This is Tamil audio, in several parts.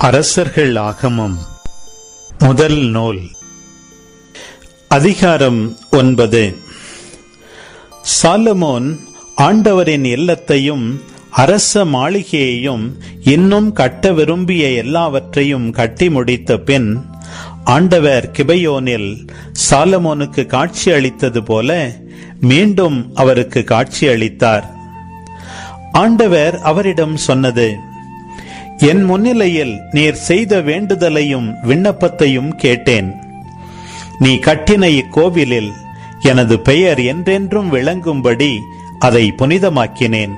அரசர்கள் ஆகமம். முதல் நூல். அதிகாரம் ஒன்பது. சாலமோன் ஆண்டவரின் இல்லத்தையும் அரச மாளிகையையும் இன்னும் கட்ட விரும்பிய எல்லாவற்றையும் கட்டி முடித்த பின் ஆண்டவர் கிபையோனில் சாலமோனுக்கு காட்சி அளித்தது போல மீண்டும் அவருக்கு காட்சி அளித்தார். ஆண்டவர் அவரிடம் சொன்னது என் முன்னிலையில் நீர் செய்த வேண்டுதலையும் விண்ணப்பத்தையும் கேட்டேன். நீ கட்டின இக்கோவிலில் எனது பெயர் என்றென்றும் விளங்கும்படி அதை புனிதமாக்கினேன்.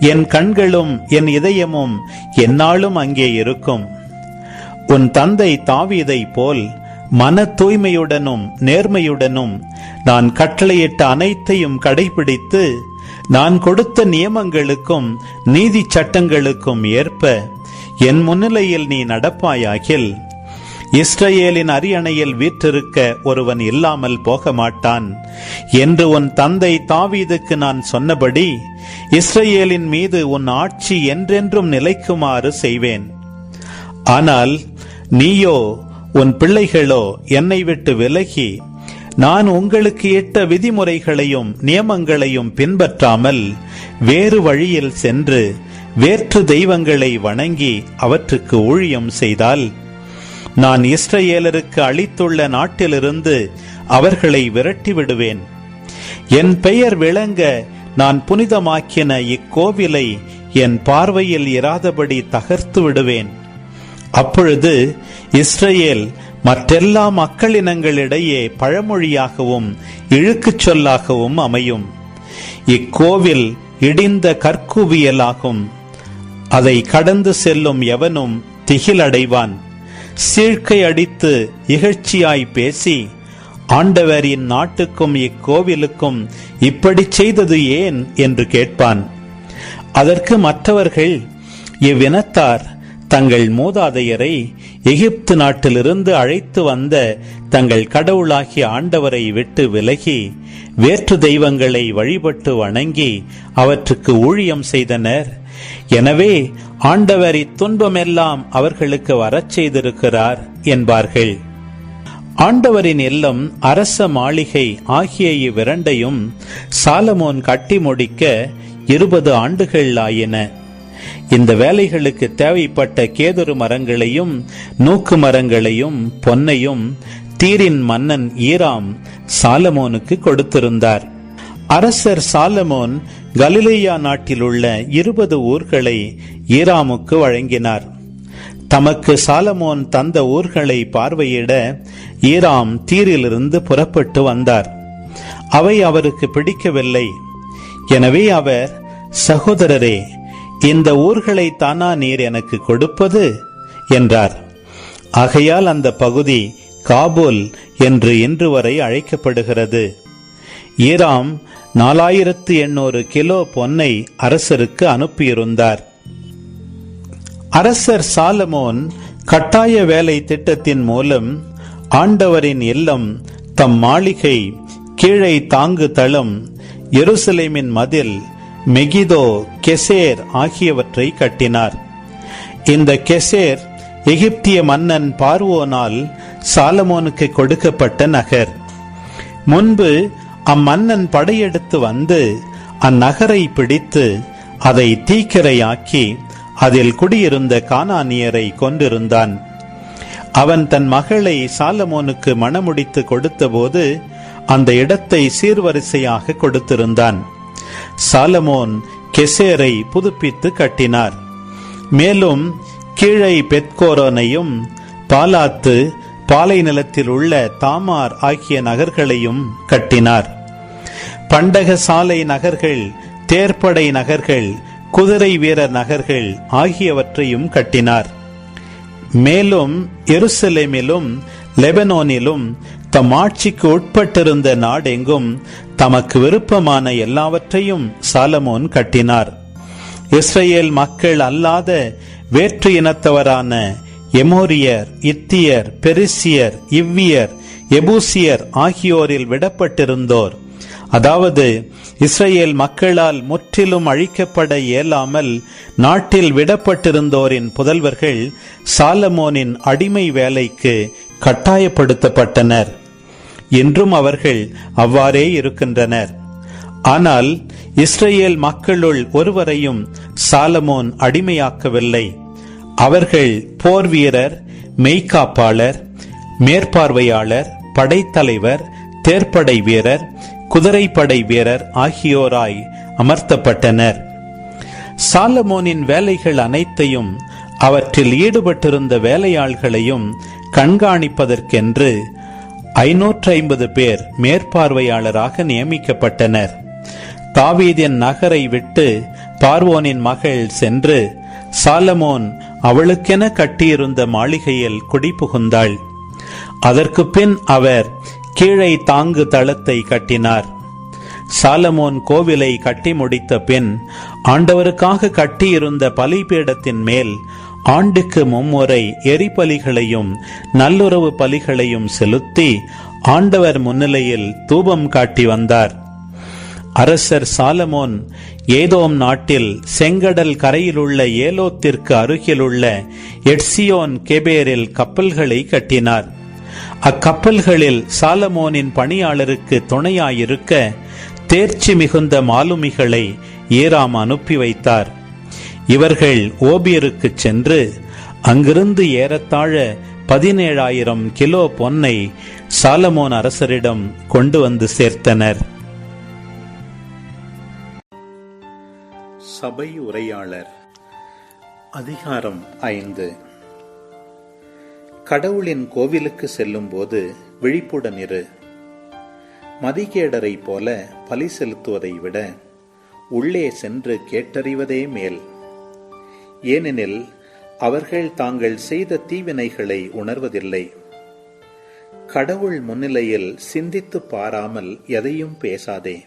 என் கண்களும் என் இதயமும் என்னாலும் அங்கே இருக்கும். உன் தந்தை தாவீதை போல் மன தூய்மையுடனும் நேர்மையுடனும் நான் கட்டளையிட்ட அனைத்தையும் கடைபிடித்து நான் கொடுத்த நியமங்களுக்கும் நீதி சட்டங்களுக்கும் ஏற்ப என் முன்னிலையில் நீ நடப்பாயாகில் இஸ்ரேலின் அரியணையில் வீற்றிருக்க ஒருவன் இல்லாமல் போக மாட்டான் என்று உன் தந்தை தாவீதுக்கு நான் சொன்னபடி இஸ்ரேலின் மீது உன் ஆட்சி என்றென்றும் நிலைக்குமாறு செய்வேன். ஆனால் நீயோ உன் பிள்ளைகளோ என்னை விட்டு விலகி நான் உங்களுக்கு இட்ட விதிமுறைகளையும் நியமங்களையும் பின்பற்றாமல் வேறு வழியில் சென்று வேற்று தெய்வங்களை வணங்கி அவற்றுக்கு ஊழியம் செய்தால் நான் இஸ்ரேலருக்கு அளித்துள்ள நாட்டிலிருந்து அவர்களை விரட்டி விடுவேன் என் பெயர் விளங்க நான் புனிதமாக்கின இக்கோவிலை என் பார்வையில் இராதபடி தகர்த்து விடுவேன் அப்பொழுது இஸ்ரேல் மற்றெல்லா மக்களினங்களிடையே பழமொழியாகவும் இழுக்குச் சொல்லாகவும் அமையும். இக்கோவில் இடிந்த கற்குவியலாகும். அதை கடந்து செல்லும் எவனும் திகிலடைவான். சீழ்க்கை அடித்து இகழ்ச்சியாய் பேசி ஆண்டவரின் நாட்டுக்கும் இக்கோவிலுக்கும் இப்படி செய்தது ஏன் என்று கேட்பான். அதற்கு மற்றவர்கள் இவ்வினத்தார் தங்கள் மூதாதையரை எகிப்து நாட்டிலிருந்து அழைத்து வந்த தங்கள் கடவுளாகிய ஆண்டவரை விட்டு விலகி வேற்று தெய்வங்களை வழிபட்டு வணங்கி அவற்றுக்கு ஊழியம் செய்தனர். எனவே ஆண்டவர் இத்துன்பமெல்லாம் அவர்களுக்கு வரச் செய்திருக்கிறார் என்பார்கள். ஆண்டவரின் இல்லம் அரச மாளிகை ஆகிய இவ்விரண்டையும் சாலமோன் கட்டி முடிக்க இருபது ஆண்டுகள் ஆயின. இந்த வேலைகளுக்கு தேவைப்பட்ட கேதுரு மரங்களையும் நூக்கு மரங்களையும் பொன்னையும் தீரின் மன்னன் ஈராம் சாலமோனுக்கு கொடுத்திருந்தார். அரசர் சாலமோன் கலிலேயா நாட்டில் உள்ள இருபது ஊர்களை ஈராமுக்கு வழங்கினார். தமக்கு சாலமோன் தந்த ஊர்களை பார்வையிட ஈராம் தீரிலிருந்து புறப்பட்டு வந்தார். அவை அவருக்கு பிடிக்கவில்லை. எனவே அவர் சகோதரரே இந்த ஊர்களை தானா நீர் எனக்கு கொடுப்பது? என்றார். ஆகையால் அந்த பகுதி காபூல் என்று இன்று வரை அழைக்கப்படுகிறது. ஈராம் நாலாயிரத்து எண்ணூறு கிலோ பொன்னை அரசருக்கு அனுப்பியிருந்தார். அரசர் சாலமோன் கட்டாய வேலை திட்டத்தின் மூலம் ஆண்டவரின் இல்லம் தம் மாளிகை கீழே தாங்கு தளம் எருசலேமின் மதில் மெகிதோ கெசேர் ஆகியவற்றை கட்டினார். இந்த கெசேர் எகிப்திய மன்னன் பார்வோனால் சாலமோனுக்கு கொடுக்கப்பட்ட நகர். முன்பு அம்மன்னன் படையெடுத்து வந்து அந்நகரை பிடித்து அதை தீக்கிரையாக்கி அதில் குடியிருந்த கானானியரை கொண்டிருந்தான் அவன் தன் மகளை சாலமோனுக்கு மணமுடித்து கொடுத்தபோது அந்த இடத்தை சீர்வரிசையாக கொடுத்திருந்தான். சாலமோன் கெசேரை புதுப்பித்து கட்டினார். மேலும் கீழை பெத்கோரோனையும் பாலாத்து பாலை நிலத்தில் உள்ள தாமார் ஆகிய நகர்களையும் கட்டினார். பண்டக சாலை நகர்கள் தேர்ப்படை நகர்கள் குதிரை வீரர் நகர்கள் ஆகியவற்றையும் கட்டினார். மேலும் எருசலேமிலும் லெபனோனிலும் தம் ஆட்சிக்கு உட்பட்டிருந்த நாடெங்கும் தமக்கு விருப்பமான எல்லாவற்றையும் சாலமோன் கட்டினார். இஸ்ரேல் மக்கள் அல்லாத வேற்று இனத்தவரான எமோரியர் இத்தியர் பெரிசியர் இவ்வியர் எபூசியர் ஆகியோரில் விடப்பட்டிருந்தோர். அதாவது இஸ்ரேல் மக்களால் முற்றிலும் அழிக்கப்பட இயலாமல் நாட்டில் விடப்பட்டிருந்தோரின் புதல்வர்கள் சாலமோனின் அடிமை வேலைக்கு கட்டாயப்படுத்தப்பட்டனர். இன்றும் அவர்கள் அவ்வாறே இருக்கின்றனர். ஆனால் இஸ்ரேல் மக்களுள் ஒருவரையும் சாலமோன் அடிமையாக்கவில்லை. அவர்கள் போர் வீரர் மெய்காப்பாளர் மேற்பார்வையாளர் படைத்தலைவர் தேர்ப்படை வீரர் குதிரைப்படை வீரர் ஆகியோராய் அமர்த்தப்பட்டனர். சாலமோனின் வேலைகள் அனைத்தையும் அவற்றில் ஈடுபட்டிருந்த வேலையாள்களையும் கண்காணிப்பதற்கென்று ஐநூற்று ஐம்பது பேர் மேற்பார்வையாளராக நியமிக்கப்பட்டனர். தாவீதின் நகரை விட்டு பார்வோனின் மகள் சென்று சாலமோன் அவளுக்கென கட்டியிருந்த மாளிகையில் குடிபுகுந்தாள். அதற்கு பின் அவர் கீழே தாங்கு தளத்தை கட்டினார். சாலமோன் கோவிலை கட்டி முடித்த பின் ஆண்டவருக்காக கட்டியிருந்த பலிபீடத்தின் மேல் ஆண்டுக்கு மும்முறை எரிபலிகளையும் நல்லுறவு பலிகளையும் செலுத்தி ஆண்டவர் முன்னிலையில் தூபம் காட்டி வந்தார். அரசர் சாலமோன் ஏதோம் நாட்டில் செங்கடல் கரையிலுள்ள ஏலோத்திற்கு அருகிலுள்ள எட்சியோன் கெபேரில் கப்பல்களை கட்டினார். அக்கப்பல்களில் சாலமோனின் பணியாளருக்கு துணையாயிருக்க தேர்ச்சி மிகுந்த மாலுமிகளை ஏராம் அனுப்பி வைத்தார். இவர்கள் ஓபியருக்கு சென்று அங்கிருந்து ஏறத்தாழ பதினேழாயிரம் கிலோ பொன்னை சாலமோன் அரசரிடம் கொண்டு வந்து சேர்த்தனர். சபை உரையாளர் அதிகாரம் ஐந்து. கடவுளின் கோவிலுக்கு செல்லும் போது விழிப்புடன் இரு. மதிகேடரை போல பலி செலுத்துவதை விட உள்ளே சென்று கேட்டறிவதே மேல். ஏனெனில் அவர்கள் தாங்கள் செய்த தீவினைகளை உணர்வதில்லை. கடவுள் முன்னிலையில் சிந்தித்து பாராமல் எதையும் பேசாதே.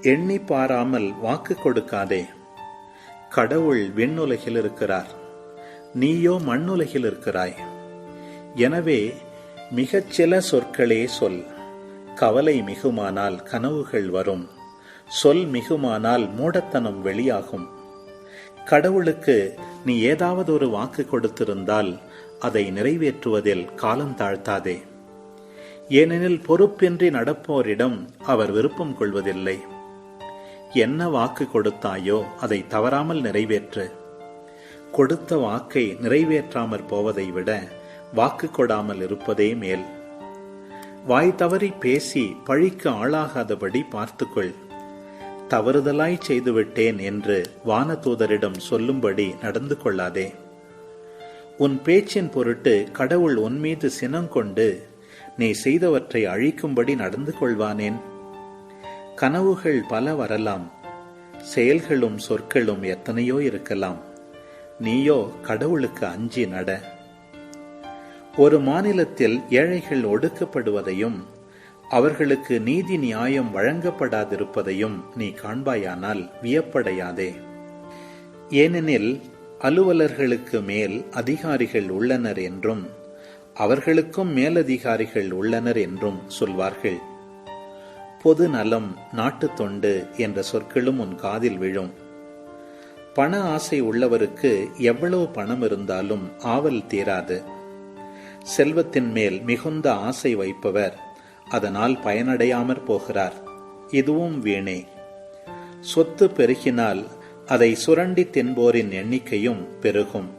எண்ணி பாராமல் வாக்கு கொடுக்காதே. கடவுள் விண்ணுலகில் இருக்கிறார். நீயோ மண்ணுலகில் இருக்கிறாய். எனவே மிகச் சில சொற்களே சொல். கவலை மிகுமானால் கனவுகள் வரும். சொல் மிகுமானால் மூடத்தனம் வெளியாகும். கடவுளுக்கு நீ ஏதாவது ஒரு வாக்கு கொடுத்திருந்தால் அதை நிறைவேற்றுவதில் காலம் தாழ்த்தாதே. ஏனெனில் பொறுப்பின்றி நடப்போரிடம் அவர் விருப்பம் கொள்வதில்லை. என்ன வாக்கு கொடுத்தாயோ அதை தவறாமல் நிறைவேற்று. கொடுத்த வாக்கை நிறைவேற்றாமற் போவதை விட வாக்கு கொடாமல் இருப்பதே மேல். வாய் தவறி பேசி பழிக்கு ஆளாகாதபடி பார்த்துக்கொள். தவறுதலாய் செய்துவிட்டேன் என்று வானதூதரிடம் சொல்லும்படி நடந்து கொள்ளாதே. உன் பேச்சின் பொருட்டு கடவுள் உன் மீது சினம் கொண்டு நீ செய்தவற்றை அழிக்கும்படி நடந்து கொள்வானேன். கனவுகள் பல வரலாம். செயல்களும் சொற்களும் எத்தனையோ இருக்கலாம். நீயோ கடவுளுக்கு அஞ்சி நட. ஒரு மாநிலத்தில் ஏழைகள் ஒடுக்கப்படுவதையும் அவர்களுக்கு நீதி நியாயம் வழங்கப்படாதிருப்பதையும் நீ காண்பாயானால் வியப்படையாதே. ஏனெனில் அலுவலர்களுக்கு மேல் அதிகாரிகள் உள்ளனர் என்றும் அவர்களுக்கும் மேலதிகாரிகள் உள்ளனர் என்றும் சொல்வார்கள். பொது நலம் நாட்டு தொண்டு என்ற சொற்களும் உன் காதில் விழும். பண ஆசை உள்ளவருக்கு எவ்வளவு பணம் இருந்தாலும் ஆவல் தீராது. செல்வத்தின் மேல் மிகுந்த ஆசை வைப்பவர் அதனால் பயனடையாமற் போகிறார். இதுவும் வீணே. சொத்து பெருகினால் அதை சுரண்டி தின்போரின் எண்ணிக்கையும் பெருகும்.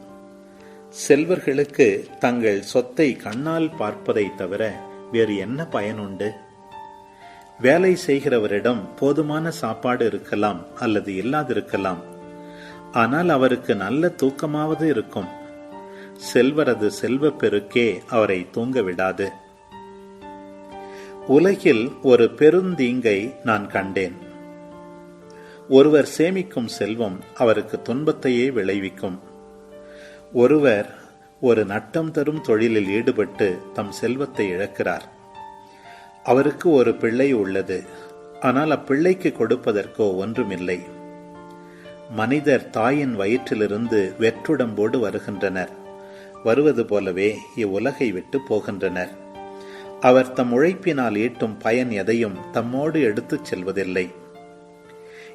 செல்வர்களுக்கு தங்கள் சொத்தை கண்ணால் பார்ப்பதை தவிர வேறு என்ன பயனுண்டு? வேலை செய்கிறவரிடம் போதுமான சாப்பாடு இருக்கலாம் அல்லது இல்லாதிருக்கலாம். ஆனால் அவருக்கு நல்ல தூக்கமாவது இருக்கும். செல்வரது செல்வ பெருக்கே அவரை தூங்க விடாது உலகில் ஒரு பெருந்தீங்கை நான் கண்டேன். ஒருவர் சேமிக்கும் செல்வம் அவருக்கு துன்பத்தையே விளைவிக்கும். ஒருவர் ஒரு நட்டம் தரும் தொழிலில் ஈடுபட்டு தம் செல்வத்தை இழக்கிறார். அவருக்கு ஒரு பிள்ளை உள்ளது. ஆனால் அப்பிள்ளைக்கு கொடுப்பதற்கோ ஒன்றுமில்லை. மனிதர் தாயின் வயிற்றிலிருந்து வெற்றுடம்போடு வருகின்றனர். வருவது போலவே இவ்வுலகை விட்டு போகின்றனர். அவர் தம் உழைப்பினால் ஈட்டும் பயன் எதையும் தம்மோடு எடுத்துச் செல்வதில்லை.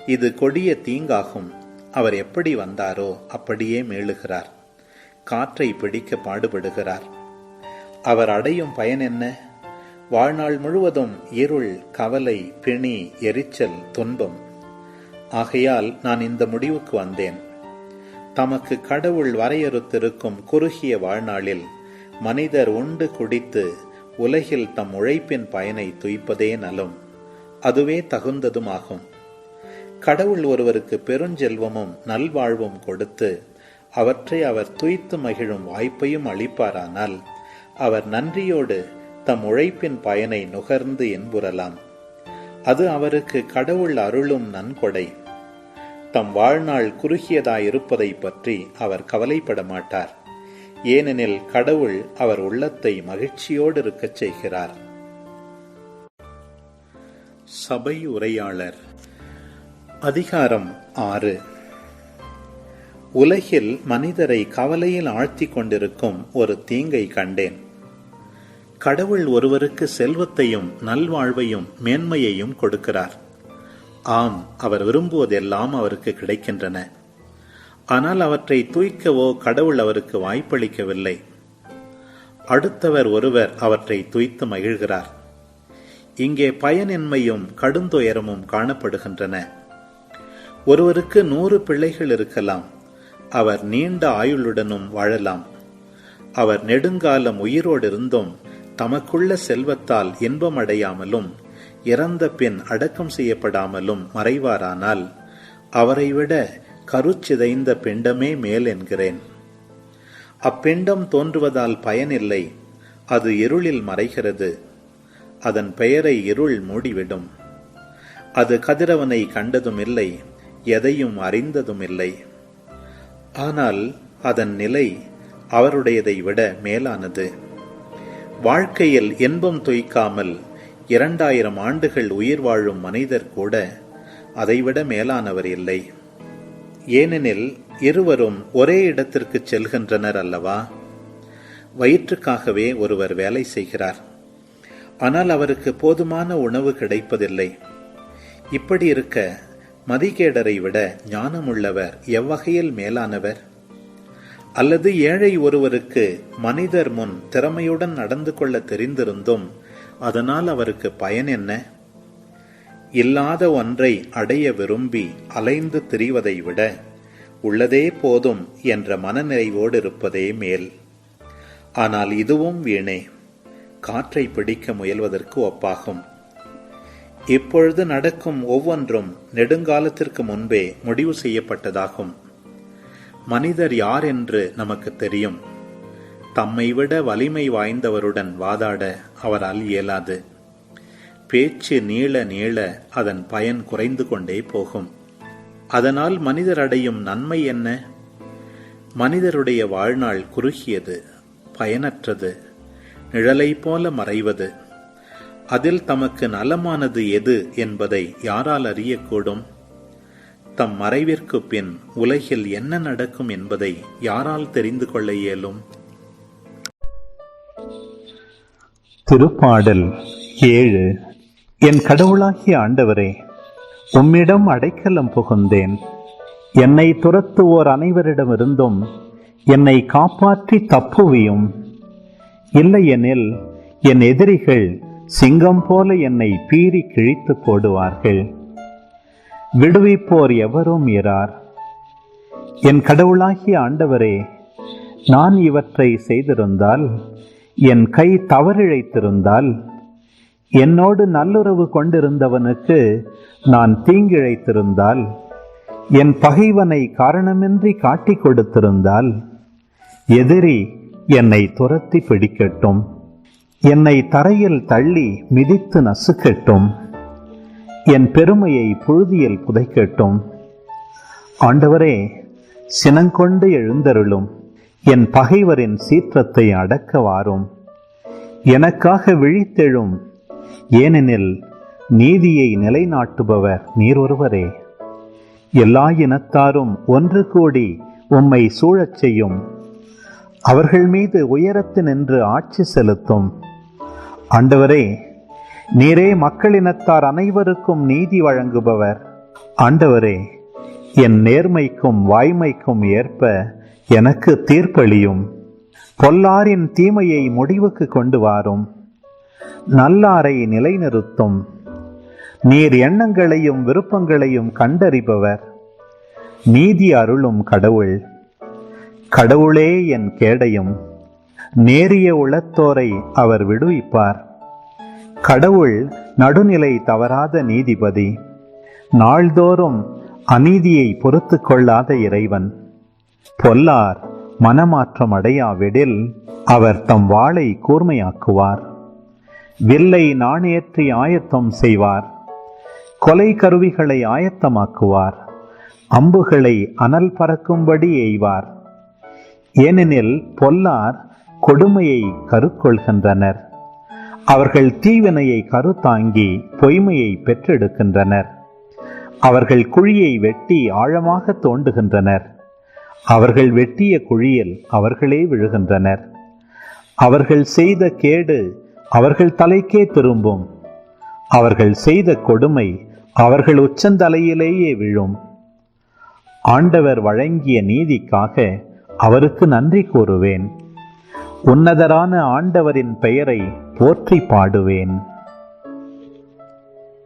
இது கொடிய தீங்காகும். அவர் எப்படி வந்தாரோ அப்படியே மேழுகிறார். காற்றை பிடிக்க பாடுபடுகிறார். அவர் அடையும் பயன் என்ன? வாழ்நாள் முழுவதும் இருள் கவலை பிணி எரிச்சல் துன்பம். ஆகையால் நான் இந்த முடிவுக்கு வந்தேன். தமக்கு கடவுள் வரையறுத்திருக்கும் குறுகிய வாழ்நாளில் மனிதர் உண்டு குடித்து உலகில் தம் உழைப்பின் பயனை துய்ப்பதே நலம். அதுவே தகுந்ததுமாகும். கடவுள் ஒருவருக்கு பெருஞ்செல்வமும் நல்வாழ்வும் கொடுத்து அவற்றை அவர் துய்த்து மகிழும் வாய்ப்பையும் அளிப்பாரானால் அவர் நன்றியோடு தம் உழைப்பின் பயனை நுகர்ந்து என்புறலாம் அது அவருக்கு கடவுள் அருளும் நன்கொடை. தம் வாழ்நாள் குறுகியதாயிருப்பதை பற்றி அவர் கவலைப்பட மாட்டார் ஏனெனில் கடவுள் அவர் உள்ளத்தை மகிழ்ச்சியோடு இருக்கச் செய்கிறார். சபை உரையாளர் அதிகாரம் ஆறு. உலகில் மனிதரை கவலையில் ஆழ்த்திக் கொண்டிருக்கும் ஒரு தீங்கை கண்டேன். கடவுள் ஒருவருக்கு செல்வத்தையும் நல்வாழ்வையும் மேன்மையையும் கொடுக்கிறார். ஆம் அவர் விரும்புவதெல்லாம் அவருக்கு கிடைக்கின்றன. ஆனால் அவற்றை தூய்க்கவோ கடவுள் அவருக்கு வாய்ப்பளிக்கவில்லை. அடுத்தவர் ஒருவர் அவற்றை துய்த்து மகிழ்கிறார். இங்கே பயனின்மையும் கடுந்துயரமும் காணப்படுகின்றன. ஒருவருக்கு நூறு பிள்ளைகள் இருக்கலாம். அவர் நீண்ட ஆயுளுடனும் வாழலாம். அவர் நெடுங்காலம் உயிரோடு இருந்தும் தமக்குள்ள செல்வத்தால் இன்பம் அடையாமலும் இறந்த பின் அடக்கம் செய்யப்படாமலும் மறைவாரானால் அவரை விட கருச்சிதைந்த பிண்டமே மேல் என்கிறேன். அப்பிண்டம் தோன்றுவதால் பயனில்லை அது இருளில் மறைகிறது. அதன் பெயரை இருள் மூடிவிடும். அது கதிரவனை கண்டதும் இல்லை எதையும் அறிந்ததும் இல்லை ஆனால் அதன் நிலை அவருடையதை விட மேலானது. வாழ்க்கையில் இன்பம் தொய்க்காமல் இரண்டாயிரம் ஆண்டுகள் உயிர் வாழும் மனிதர் கூட அதைவிட மேலானவர் இல்லை. ஏனெனில் இருவரும் ஒரே இடத்திற்கு செல்கின்றனர் அல்லவா? வயிற்றுக்காகவே ஒருவர் வேலை செய்கிறார். ஆனால் அவருக்கு போதுமான உணவு கிடைப்பதில்லை. இப்படி இருக்க மதிகேடரை விட ஞானமுள்ளவர் எவ்வகையில் மேலானவர்? அல்லது ஏழை ஒருவருக்கு மனிதர் முன் திறமையுடன் நடந்து கொள்ள தெரிந்திருந்தும் அதனால் அவருக்கு பயன் என்ன? இல்லாத ஒன்றை அடைய விரும்பி அலைந்து திரிவதை விட உள்ளதே போதும் என்ற மனநிறைவோடு இருப்பதே மேல். ஆனால் இதுவும் வீணே. காற்றை பிடிக்க முயல்வதற்கு ஒப்பாகும். இப்பொழுது நடக்கும் ஒவ்வொன்றும் நெடுங்காலத்திற்கு முன்பே முடிவு செய்யப்பட்டதாகும். மனிதர் யார் என்று நமக்கு தெரியும். தம்மை விட வலிமை வாய்ந்தவருடன் வாதாட அவரால் இயலாது. பேச்சு நீள நீள அதன் பயன் குறைந்து கொண்டே போகும். அதனால் மனிதர் அடையும் நன்மை என்ன? மனிதருடைய வாழ்நாள் குறுகியது பயனற்றது நிழலை போல மறைவது. அதில் தமக்கு நலமானது எது என்பதை யாரால் அறியக்கூடும்? தம் மறைவிற்கு பின் உலகில் என்ன நடக்கும் என்பதை யாரால் தெரிந்து கொள்ள இயலும்? திருப்பாடல் ஏழு. என் கடவுளாகிய ஆண்டவரே உம்மிடம் அடைக்கலம் புகுந்தேன். என்னை துரத்துவோர் அனைவரிடமிருந்தும் என்னை காப்பாற்றி தப்புவியும். இல்லையெனில் என் எதிரிகள் சிங்கம் போல என்னை பீறி கிழித்து போடுவார்கள். விடுவிப்போர் எவரும் இரார். என் கடவுளாகிய ஆண்டவரே நான் இவற்றை செய்திருந்தால் என் கை தவறிழைத்திருந்தால் என்னோடு நல்லுறவு கொண்டிருந்தவனுக்கு நான் தீங்கிழைத்திருந்தால் என் பகைவனை காரணமின்றி காட்டிக் கொடுத்திருந்தால் எதிரி என்னை துரத்தி பிடிக்கட்டும். என்னை தரையில் தள்ளி மிதித்து நசுக்கட்டும். என் பெருமையை புழுதியில் புதைக்கட்டும். ஆண்டவரே சினங்கொண்டு எழுந்தருளும். என் பகைவரின் சீற்றத்தை அடக்க வாரும். எனக்காக விழித்தெழும் ஏனெனில் நீதியை நிலைநாட்டுபவர் நீர் ஒருவரே எல்லா இனத்தாரும் ஒன்று கூடி உம்மை சூழச் செய்யும். அவர்கள் மீது உயரத்து நின்று ஆட்சி செலுத்தும். ஆண்டவரே நீரே மக்களினத்தார் அனைவருக்கும் நீதி வழங்குபவர். ஆண்டவரே என் நேர்மைக்கும் வாய்மைக்கும் ஏற்ப எனக்கு தீர்ப்பளியும். பொல்லாரின் தீமையை முடிவுக்கு கொண்டு வாரும். நல்லாரை நிலைநிறுத்தும். நீர் எண்ணங்களையும் விருப்பங்களையும் கண்டறிபவர். நீதி அருளும் கடவுள். கடவுளே என் கேடையும். நேரிய உளத்தோரை அவர் விடுவிப்பார். கடவுள் நடுநிலை தவறாத நீதிபதி. நாள்தோறும் அநீதியை பொறுத்து கொள்ளாத இறைவன். பொல்லார் மனமாற்றம் அடையாவிடில் அவர் தம் வாளை கூர்மையாக்குவார். வில்லை நாணயத்தை ஆயத்தம் செய்வார். கொலை கருவிகளை ஆயத்தமாக்குவார். அம்புகளை அனல் பறக்கும்படி எய்வார். ஏனெனில் பொல்லார் கொடுமையை கருக்கொள்கின்றனர். அவர்கள் தீவினையை கருத்தாங்கி பொய்மையை பெற்றெடுக்கின்றனர். அவர்கள் குழியை வெட்டி ஆழமாக தோண்டுகின்றனர். அவர்கள் வெட்டிய குழியில் அவர்களே விழுகின்றனர். அவர்கள் செய்த கேடு அவர்கள் தலைக்கே திரும்பும். அவர்கள் செய்த கொடுமை அவர்கள் உச்சந்தலையிலேயே விழும். ஆண்டவர் வழங்கிய நீதிக்காக அவருக்கு நன்றி கூறுவேன். உன்னதரான ஆண்டவரின் பெயரை போற்றி பாடுவேன்.